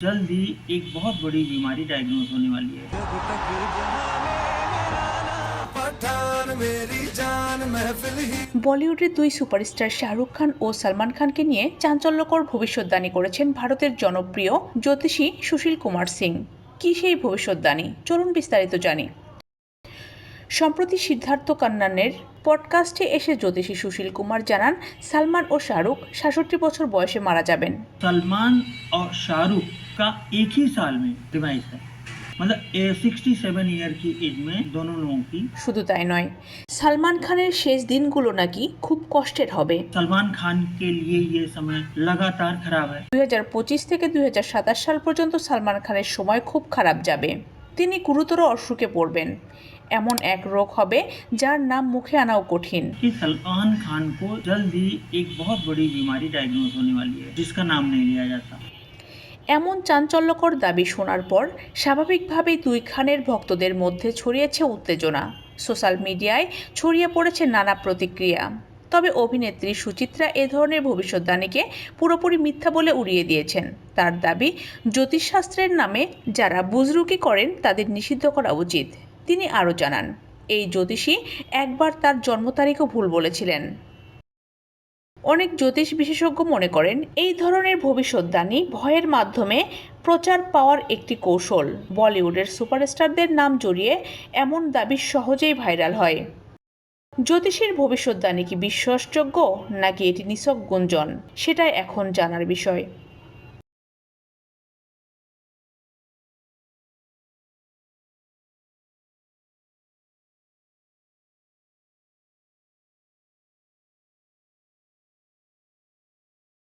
जल्द ही एक बहुत बड़ी बीमारी डायग्नोज होने वाली है पठान मेरी जान महफिल ही বলিউডের দুই সুপারস্টার শাহরুখ খান ও সালমান খানকে নিয়ে চাঞ্চল্যকর ভবিষ্যদ্বাণী করেছেন ভারতের জনপ্রিয় জ্যোতিষী সুশীল কুমার সিং কী সেই ভবিষ্যদ্বাণী চলুন বিস্তারিত জানি সম্প্রতি সিদ্ধার্থ কান্নানের পডকাস্টে এসে জ্যোতিষী সুশীল কুমার জানান সালমান ও শাহরুখ সাতষট্টি বছর বয়সে মারা যাবেন सलमान और शाहरुख का एक ही साल में डिवाइस है मतलब सिक्सटी सेवन ईयर की एज में दोनों लोगों की শুধু তাই নয় সালমান খানের শেষ দিনগুলো নাকি খুব কষ্টের হবে सलमान खान के लिए ये समय लगातार खराब है দুই থেকে দুই সাল পর্যন্ত সালমান খানের সময় খুব খারাপ যাবে তিনি গুরুতর অসুখে পড়বেন এমন এক রোগ হবে যার নাম মুখে আনাও কঠিন कि सलमान खान को जल्द ही एक बहुत बड़ी बीमारी डायग्नोज होने वाली है जिसका नाम नहीं लिया जाता এমন চাঞ্চল্যকর দাবি শোনার পর স্বাভাবিকভাবেই দুই খানের ভক্তদের মধ্যে ছড়িয়েছে উত্তেজনা। সোশ্যাল মিডিয়ায় ছড়িয়ে পড়েছে নানা প্রতিক্রিয়া। তবে অভিনেত্রী সুচিত্রা এ ধরনের ভবিষ্যদ্বাণীকে পুরোপুরি মিথ্যা বলে উড়িয়ে দিয়েছেন। তার দাবি, জ্যোতিষশাস্ত্রের নামে যারা বুজরুকি করেন তাদের নিষিদ্ধ করা উচিত। তিনি আরও জানান, এই জ্যোতিষী একবার তার জন্ম তারিখও ভুল বলেছিলেন। অনেক জ্যোতিষ বিশেষজ্ঞ মনে করেন, এই ধরনের ভবিষ্যদ্বাণী ভয়ের মাধ্যমে প্রচার পাওয়ার একটি কৌশল। বলিউডের সুপারস্টারদের নাম জড়িয়ে এমন দাবি সহজেই ভাইরাল হয়। জ্যোতিষীর ভবিষ্যদ্বাণী কি বিশ্বাসযোগ্য, নাকি এটি নিছক গুঞ্জন? সেটাই এখন জানার বিষয়।